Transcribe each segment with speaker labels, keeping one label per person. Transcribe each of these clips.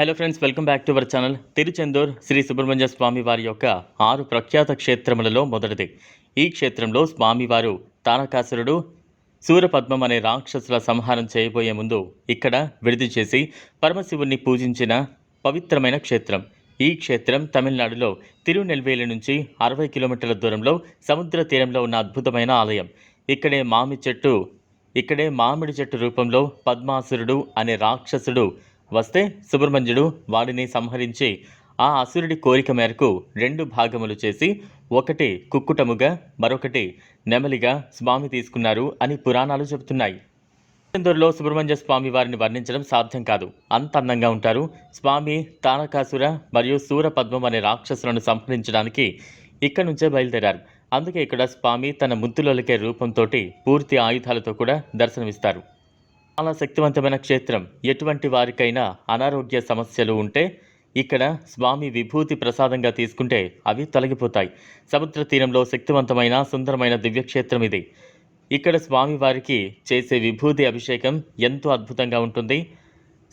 Speaker 1: Hello friends welcome back to our channel Tiruchendur Shri Subrahmanya Swami వారి యొక్క ఆరు ప్రఖ్యాత క్షేత్రములలో మొదటిది. ఈ క్షేత్రంలో స్వామివారు తారకాసురుడు సూరపద్మం అనే రాక్షసుల సంహారం చేయబోయే ముందు ఇక్కడ విడిది చేసి పరమశివుణ్ణి పూజించిన పవిత్రమైన క్షేత్రం. ఈ క్షేత్రం తమిళనాడులో తిరునెల్వేలి నుంచి అరవై కిలోమీటర్ల దూరంలో సముద్ర తీరంలో ఉన్న అద్భుతమైన ఆలయం. ఇక్కడే మామి చెట్టు ఇక్కడే మామిడి చెట్టు రూపంలో పద్మాసురుడు అనే రాక్షసుడు వస్తే సుబ్రహ్మణ్యుడు వాడిని సంహరించి ఆ అసురుడి కోరిక మేరకు రెండు భాగములు చేసి ఒకటి కుక్కుటముగా మరొకటి నెమలిగా స్వామి తీసుకున్నారు అని పురాణాలు చెబుతున్నాయి. ఇందూరులో సుబ్రహ్మణ్య స్వామి వారిని వర్ణించడం సాధ్యం కాదు. అంత అందంగా ఉంటారు. స్వామి తారకాసుర మరియు సూరపద్మం అనే రాక్షసులను సంహరించడానికి ఇక్కడ నుంచే బయలుదేరారు. అందుకే ఇక్కడ స్వామి తన ముద్దులొలికే రూపంతో పూర్తి ఆయుధాలతో కూడా దర్శనమిస్తారు. చాలా శక్తివంతమైన క్షేత్రం. ఎటువంటి వారికైనా అనారోగ్య సమస్యలు ఉంటే ఇక్కడ స్వామి విభూతి ప్రసాదంగా తీసుకుంటే అవి తొలగిపోతాయి. సముద్ర తీరంలో శక్తివంతమైన సుందరమైన దివ్యక్షేత్రం ఇది. ఇక్కడ స్వామి వారికి చేసే విభూతి అభిషేకం ఎంతో అద్భుతంగా ఉంటుంది.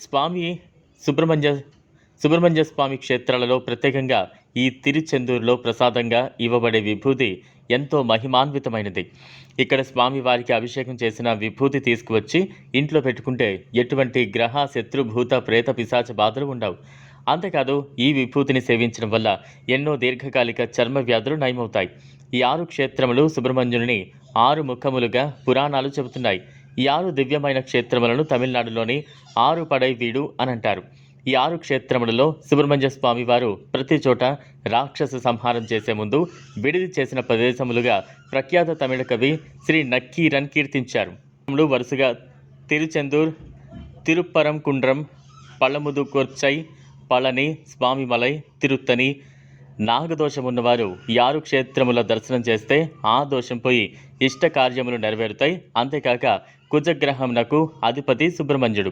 Speaker 1: స్వామి సుబ్రహ్మణ్య సుబ్రహ్మణ్య స్వామి క్షేత్రాలలో ప్రత్యేకంగా ఈ తిరుచెందూరులో ప్రసాదంగా ఇవ్వబడే విభూతి ఎంతో మహిమాన్వితమైనది. ఇక్కడ స్వామి వారికి అభిషేకం చేసిన విభూతి తీసుకువచ్చి ఇంట్లో పెట్టుకుంటే ఎటువంటి గ్రహ శత్రుభూత ప్రేత పిశాచ బాధలు ఉండవు. అంతేకాదు ఈ విభూతిని సేవించడం వల్ల ఎన్నో దీర్ఘకాలిక చర్మ వ్యాధులు నయమవుతాయి. ఈ ఆరు క్షేత్రములు సుబ్రహ్మణ్యుని ఆరు ముఖములుగా పురాణాలు చెబుతున్నాయి. ఈ ఆరు దివ్యమైన క్షేత్రములను తమిళనాడులోని ఆరు పడై వీడు అని అంటారు. ఈ ఆరు క్షేత్రములలో సుబ్రహ్మణ్య స్వామి వారు ప్రతి చోట రాక్షస సంహారం చేసే ముందు విడిది చేసిన ప్రదేశములుగా ప్రఖ్యాత తమిళ కవి శ్రీ నక్కీరన్ కీర్తించారు. వరుసగా తిరుచెందూర్ తిరుప్పరం కుండ్రం పళ్ళముదు కొర్చై పళని స్వామిమలై తిరుత్తని నాగదోషం ఉన్నవారు ఈ ఆరు క్షేత్రముల దర్శనం చేస్తే ఆ దోషం పోయి ఇష్ట కార్యములు నెరవేరుతాయి. అంతేకాక కుజగ్రహమునకు అధిపతి సుబ్రహ్మణ్యుడు.